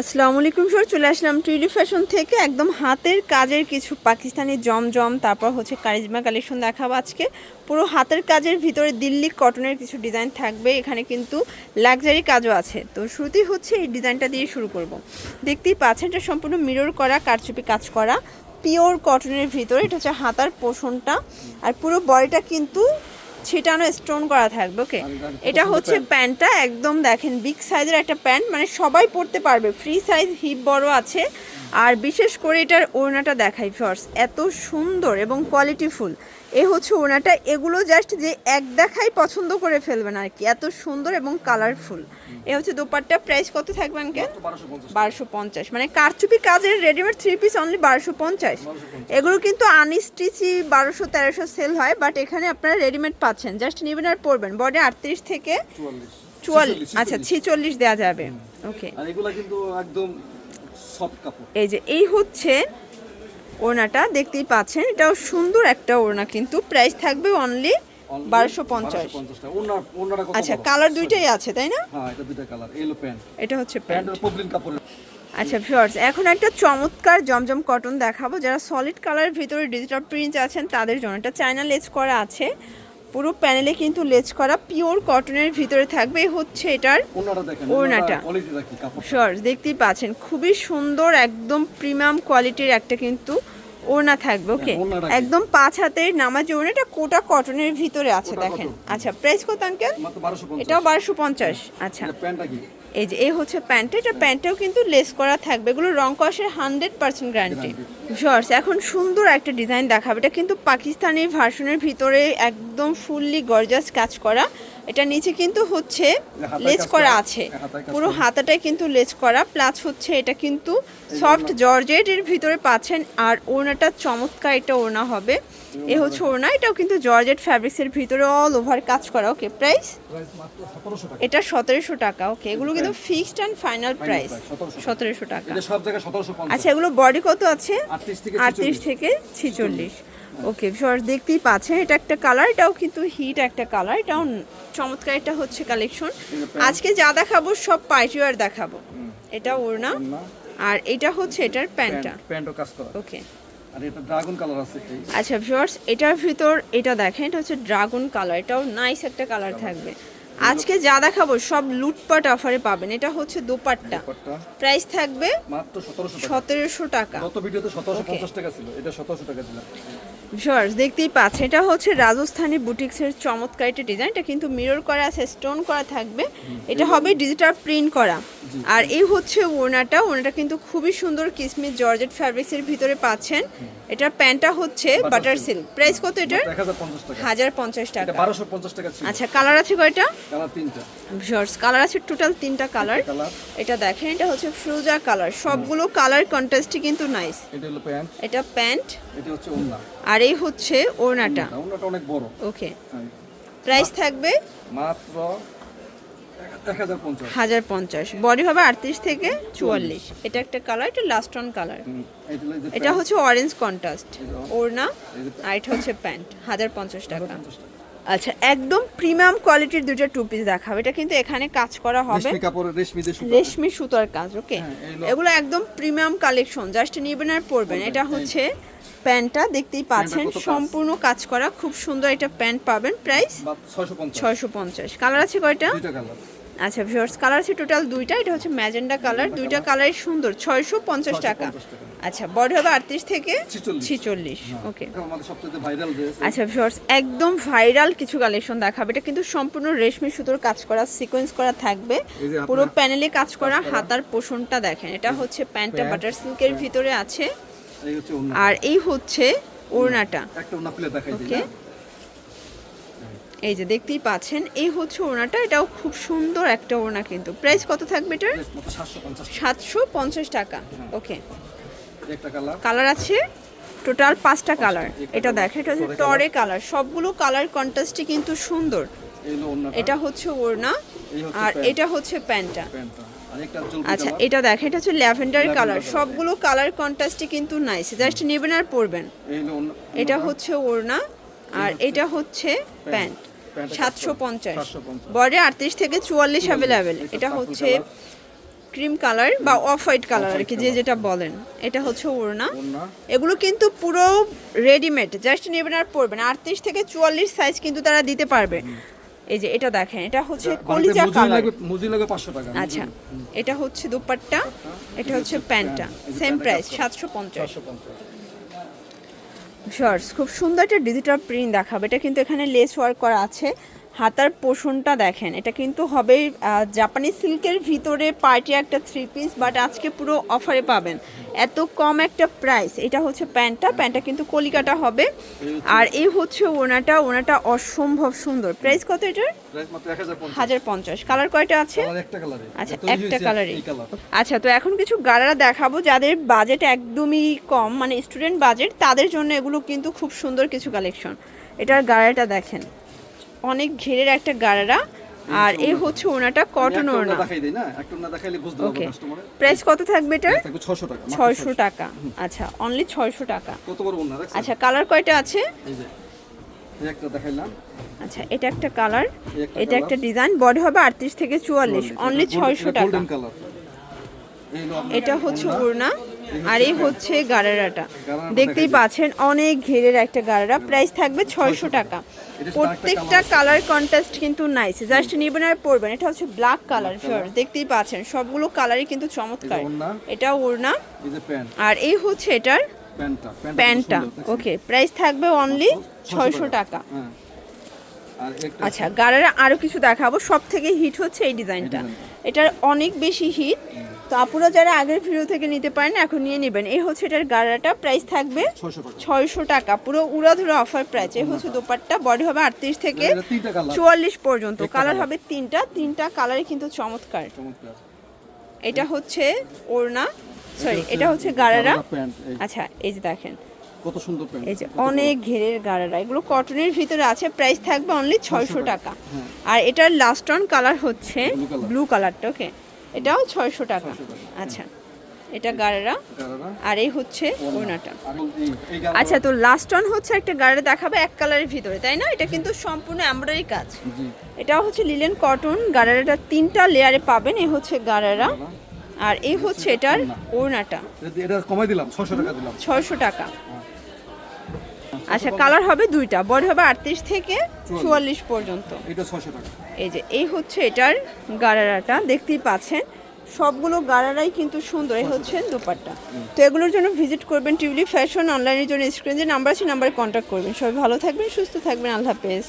আসসালামু আলাইকুম স্যার চলে আসলাম টুইলি ফ্যাশন থেকে। একদম হাতের কাজের কিছু পাকিস্তানি জমজম, তারপর হচ্ছে কারিজমা কালেকশন দেখাবো আজকে। পুরো হাতের কাজের ভিতরে দিল্লি কটনের কিছু ডিজাইন থাকবে, এখানে কিন্তু লাক্সারি কাজও আছে। তো শুরুতেই হচ্ছে এই ডিজাইনটা দিয়ে শুরু করব। দেখতেই পাচ্ছেন, এটা সম্পূর্ণ মিরর করা, কারচুপি কাজ করা, পিওর কটনের ভিতরে, এটা হচ্ছে হাতার পোষণটা। আর পুরো বডিটা কিন্তু ছিটানো স্টোন করা থাকবে ওকে এটা হচ্ছে প্যান্টটা একদম দেখেন বিগ সাইজের একটা প্যান্ট মানে সবাই পরতে পারবে। ফ্রি সাইজ হিপ বড় আছে। আর বিশেষ করে এটার ওড়নাটা দেখাই ফার্স্ট এত সুন্দর এবং কোয়ালিটিফুল এ হচ্ছে ওড়নাটা। এগুলো জাস্ট যে এক দেখাই পছন্দ করে ফেলবেন আর কি। এত সুন্দর এবং কালারফুল এ হচ্ছে দোপাট্টা। প্রাইস কত থাকবে আঙ্কেল বারোশো পঞ্চাশ। মানে কারচুপি কাজের রেডিমেড থ্রি পিস অনলি বারোশো পঞ্চাশ। এগুলো কিন্তু আনস্টিচি বারোশো তেরোশো সেল হয় বাট এখানে আপনারা রেডিমেড পাচ্ছেন। জাস্ট নেবেন আর পরবেন। বডি আটত্রিশ থেকে চুয়াল্লিশ। আচ্ছা ছিচল্লিশ দেওয়া যাবে। ওকে আর কিন্তু একদম সফট কাপড়। এই যে এই হচ্ছে ওড়নাটা দেখতেই পাচ্ছেন। এটাও সুন্দর একটা ওড়না কিন্তু। প্রাইস থাকবে অনলি বারোশো পঞ্চাশ। 1250 টাকা ওনার ওনারা কত আচ্ছা কালার দুইটাই আছে তাই না? হ্যাঁ এটা হচ্ছে আচ্ছা ভিউয়ার্স এখন একটা চমৎকার জমজম কটন দেখাবো। যারা সলিড কালারের ভিতরে ডিজিটাল প্রিন্ট আছেন তাদের জন্য। এটা চায়না লেজ করা আছে। পুরো প্যানেলে কিন্তু লেজ করা পিওর কটনের ভিতরে থাকবে। হচ্ছে এটার ওড়নাটা। শর্টস দেখতেই পাচ্ছেন। খুবই সুন্দর একদম প্রিমিয়াম কোয়ালিটির একটা কিন্তু ওড়না থাকবে ওকে হ্যাঁ, ওড়নাটা কি? একদম পাঁচ হাতের নামাজ ওড়নাটা কোটা কটনের ভিতরে আছে দেখেন। আচ্ছা প্রাইস কত আঙ্কেল এটাও বারোশো পঞ্চাশ আচ্ছা। প্যান্টটা কি? এই যে এই হচ্ছে প্যান্টটা এটা প্যান্টটাও কিন্তু লেস করা থাকবে। এগুলো রং কষের হান্ড্রেড পার্সেন্ট গ্যারান্টি শর্টস এখন সুন্দর একটা ডিজাইন দেখাবে। এটা কিন্তু পাকিস্তানি ভার্সনের ভিতরে একদম ফুললি গর্জাস কাজ করা। এটা নিচে কিন্তু হচ্ছে লেজ করা আছে। পুরো করা। হাতাটাই কিন্তু লেজ করা। প্লাস হচ্ছে এটা কিন্তু সফট জর্জেট এর ভিতরে পাচ্ছেন। আর ওড়নাটা চমৎকার এটা ওড়না হবে। এ হচ্ছে ওড়না। এটাও কিন্তু জর্জেট ফ্যাব্রিক্সের ভিতরে অল ওভার কাজ করা। ওকে প্রাইস প্রাইস মাত্র 1700 টাকা। এটা সতেরোশো টাকা। ওকে এগুলো কিন্তু ফিক্সড অ্যান্ড ফাইনাল প্রাইস সতেরোশো টাকা। এটা সব জায়গায় 1750 আচ্ছা এগুলো বডি কত আছে? আটত্রিশ থেকে ছিচল্লিশ। ওকে ভিউয়ার্স দেখতেই পাচ্ছেন এটা একটা কালার এটাও কিন্তু হিট একটা কালার এটাও চমৎকার এটা হচ্ছে কালেকশন আজকে যা দেখাবো সব পার্টিওয়ার দেখাবো। এটা ওড়না আর এটা হচ্ছে এটার প্যান্টটা। প্যান্টও কাজ করা। ওকে আর এটা ড্রাগন কালার আছে আচ্ছা ভিউয়ার্স এটার ভিতর এটা দেখেন এটা হচ্ছে ড্রাগন কালার এটাও নাইস একটা কালার থাকবে। আজকে যা দেখাবো সব লুটপাট অফারে পাবেন। এটা হচ্ছে দোপাট্টা। প্রাইস থাকবে মাত্র 1700 টাকা। সতেরোশো টাকা। গত ভিডিওতে 1750 টাকা ছিল এটা 1700 টাকা দিলাম ভিউয়ার্স দেখতেই পাচ্ছেন এটা হচ্ছে রাজস্থানী বুটিক্সের চমৎকার একটা ডিজাইনটা কিন্তু মিরর করা আছে স্টোন করা থাকবে। এটা হবে ডিজিটাল প্রিন্ট করা। আর এই হচ্ছে ওড়নাটা। ওড়নাটা কিন্তু খুবই সুন্দর কিসমিস জর্জেট ফ্যাব্রিক্সের ভিতরে পাচ্ছেন। এটার প্যান্টটা হচ্ছে বাটার সিল্ক প্রাইস কত এটার? 1050 টাকা। হাজার পঞ্চাশ টাকা। 1250 টাকা আচ্ছা কালার আছে কয়টা? কালার তিনটা। ভিউয়ার্স কালার আছে টোটাল তিনটা কালার এটা দেখেন এটা হচ্ছে ফ্রোজা কালার সবগুলো কালার কন্ট্রাস্টই কিন্তু নাইস এটা হলো প্যান্ট এটা প্যান্ট এটা হচ্ছে ওড়না। আর এই হচ্ছে ওড়নাটা। ওড়নাটা অনেক বড়। ওকে হ্যাঁ। প্রাইস থাকবে? মাত্র 1050 হাজার পঞ্চাশ। বডি হবে আটত্রিশ থেকে চুয়াল্লিশ। এটা একটা কালার এটা লাস্ট অন কালার এটা এটা হচ্ছে অরেঞ্জ কন্ট্রাস্ট ওড়না আর এটা হচ্ছে প্যান্ট হাজার পঞ্চাশ টাকা। আচ্ছা একদম প্রিমিয়াম কোয়ালিটির দুটো টু পিস দেখাবে। এটা কিন্তু এখানে কাজ করা হবে। রেশমি সুতার কাজ ওকে হ্যাঁ, এগুলো একদম প্রিমিয়াম কালেকশন জাস্ট নেবেন আর পরবেন। এটা হচ্ছে প্যান্টটা দেখতেই পাচ্ছেন। সম্পূর্ণ কাজ করা। খুব সুন্দর একটা প্যান্ট পাবেন। প্রাইস বা 650 ছয়শো পঞ্চাশ। কালার আছে কয়টা? আচ্ছা ভিউয়ার্স কালার আছে টোটাল দুইটা এটা হচ্ছে ম্যাজেন্ডা কালার দুইটা কালারই সুন্দর ছয়শো পঞ্চাশ টাকা 650 টাকা। আচ্ছা বডি হবে আটত্রিশ থেকে 46 ছিচল্লিশ ওকে আমাদের সবচেয়ে ভাইরাল ড্রেস আচ্ছা ভিউয়ার্স একদম ভাইরাল কিছু কালেকশন দেখাবে। এটা কিন্তু সম্পূর্ণ রেশমি সুতোর কাজ করা সিকোয়েন্স করা থাকবে। পুরো প্যানেলে কাজ করা হাতার পোষণটা দেখেন। এটা হচ্ছে প্যান্টটা বাটার সিল্কের ভিতরে আছে। আর এই হচ্ছে ওড়নাটা। একটা ওড়না খুলে দেখাই না? এই যে দেখতেই পাচ্ছেন এই হচ্ছে ওনাটা এটাও খুব সুন্দর একটা ওড়না কিন্তু। প্রাইস কত থাকবে এটার? ড্রেস মতো 750 সাতশো পঞ্চাশ টাকা। ওকে কালার কালার আছে টোটাল পাঁচটা কালার এটা দেখেন এটা হচ্ছে টরে কালার সবগুলো কালার কন্ট্রাস্টই কিন্তু সুন্দর। এটা হচ্ছে ওড়না আর এটা হচ্ছে প্যান্টটা। আচ্ছা এটা দেখেন এটা হচ্ছে ল্যাভেন্ডার কালার সবগুলো কালার কন্ট্রাস্টই কিন্তু নাইস জাস্ট নেবেন আর পরবেন। এটা হচ্ছে ওড়না। আর এটা হচ্ছে প্যান্ট। সাতশো পঞ্চাশ। 750 বডি আটত্রিশ থেকে চুয়াল্লিশ অ্যাভেলেবেল এটা হচ্ছে ক্রিম কালার বা অফ হোয়াইট কালার আর কি যে যেটা বলেন। এটা হচ্ছে ওড়না। এগুলো কিন্তু পুরো রেডিমেড জাস্ট নেবেন আর পরবেন। আটত্রিশ থেকে চুয়াল্লিশ সাইজ কিন্তু তারা দিতে পারবে। এই যে এটা দেখেন এটা হচ্ছে কলিজা কালার। মজুরি লাগবে পাঁচশো টাকা। আচ্ছা এটা হচ্ছে দুপাট্টা এটা হচ্ছে প্যান্টটা। সেম প্রাইস সাতশো পঞ্চাশ। চারশো পঞ্চাশ। শর্টস খুব সুন্দর একটা ডিজিটাল প্রিন্ট দেখাবে। এটা কিন্তু এখানে লেস ওয়ার্ক করা আছে। হাতার পোষণটা দেখেন। এটা কিন্তু হবে জাপানি সিল্কের ভিতরে পার্টি একটা থ্রি পিস বাট আজকে পুরো অফারে পাবেন। এত কম একটা প্রাইস এটা হচ্ছে প্যান্টটা প্যান্টটা কিন্তু কলিকাটা হবে। আর এই হচ্ছে ওনাটা ওনাটা অসম্ভব সুন্দর। প্রাইস কত এটার? হাজার পঞ্চাশ। কালার কয়টা আছে? আচ্ছা একটা কালারে কালার আচ্ছা তো এখন কিছু গাড়ারা দেখাবো যাদের বাজেট একদমই কম মানে স্টুডেন্ট বাজেট তাদের জন্য এগুলো কিন্তু খুব সুন্দর কিছু কালেকশন এটার গাড়াটা দেখেন। অনেক ঘেরের একটা গাড়ারা আর এই হচ্ছে ওনাটা কটন ওনা ওকে কাস্টমারে প্রাইস কত থাকবে এটার? থাকবে 600 টাকা ছয়শো 600 টাকা। আচ্ছা অনলি ছয়শো টাকা। আচ্ছা কালার কয়টা আছে? এই যে এই একটা দেখাইলাম। আচ্ছা এটা একটা কালার এটা একটা ডিজাইন বডি হবে আটত্রিশ থেকে চুয়াল্লিশ অনলি ছয়শো টাকা। এটা হচ্ছে ওড়না। আর এই হচ্ছে গারারাটা। গারারাটা দেখতেই পাচ্ছেন অনেক ঘেরের একটা গারারা। প্রাইস থাকবে ছয়শো টাকা। প্রত্যেকটা কালার কন্ট্রাস্ট কিন্তু নাইস জাস্ট নেবেন আর পরবেন। এটা হচ্ছে ব্ল্যাক কালার ফিওর দেখতেই পাচ্ছেন সবগুলো কালারই কিন্তু চমৎকার। এটা ওড়না। আর এই হচ্ছে এটার প্যান্টটা। ওকে প্রাইস থাকবে অনলি ছয়শো টাকা। হ্যাঁ। আচ্ছা গারারা আরও কিছু দেখাবো। সব থেকে হিট হচ্ছে এই ডিজাইনটা। এটার অনেক বেশি হিট তো আপুরা যারা আগের ভিডিও থেকে নিতে পারেন এখন নিয়ে নেবেন। এই হচ্ছে এটার গারাটা প্রাইস থাকবে ছয়শো টাকা। পুরো উড়াধুরা অফার প্রাইস এই হচ্ছে দোপাট্টা বডি হবে আটত্রিশ থেকে কালার চুয়াল্লিশ পর্যন্ত। কালার হবে তিনটা। তিনটা কালারই কিন্তু চমৎকার। এটা হচ্ছে ওড়না। সরি এটা হচ্ছে এই। আচ্ছা এই যে দেখেন। কত সুন্দর প্যান্ট এই যে অনেক ঘেরের গারারা এগুলো কটনের ভিতরে আছে প্রাইস থাকবে অনলি ছয়শো টাকা। হ্যাঁ। আর এটার লাস্ট অন কালার হচ্ছে ব্লু কালারটা ওকে এটাও ছয়শো টাকা। আচ্ছা এটা গারারা আর এই হচ্ছে গারারা আচ্ছা তো লাস্ট অন হচ্ছে একটা গাড়ি দেখাবে এক কালারের ভিতরে তাই না? এটা কিন্তু সম্পূর্ণ এমব্রয়ডারি কাজ। এটা হচ্ছে লিলেন কটন গারারাটা তিনটা লেয়ারে পাবেন এই হচ্ছে গারারা আর এই হচ্ছে এটার ওড়নাটা। এটা- কমাই দিলাম 600 টাকা দিলাম। ছয়শো টাকা। আচ্ছা কালার হবে দুইটা। বড় হবে আটত্রিশ থেকে চুয়াল্লিশ। পর্যন্ত। এটা ছশো টাকা। এই যে এই হচ্ছে এটার গারারাটা দেখতেই পাচ্ছেন। সবগুলো গারারাই কিন্তু সুন্দর এই হচ্ছে দোপাট্টা। তো এগুলোর জন্য ভিজিট করবেন টিউলি ফ্যাশন অনলাইনের জন্য স্ক্রিন যে নাম্বার আছে নাম্বারে কন্ট্যাক্ট করবেন। সবাই ভালো থাকবেন সুস্থ থাকবেন আল্লাহ হাফেজ।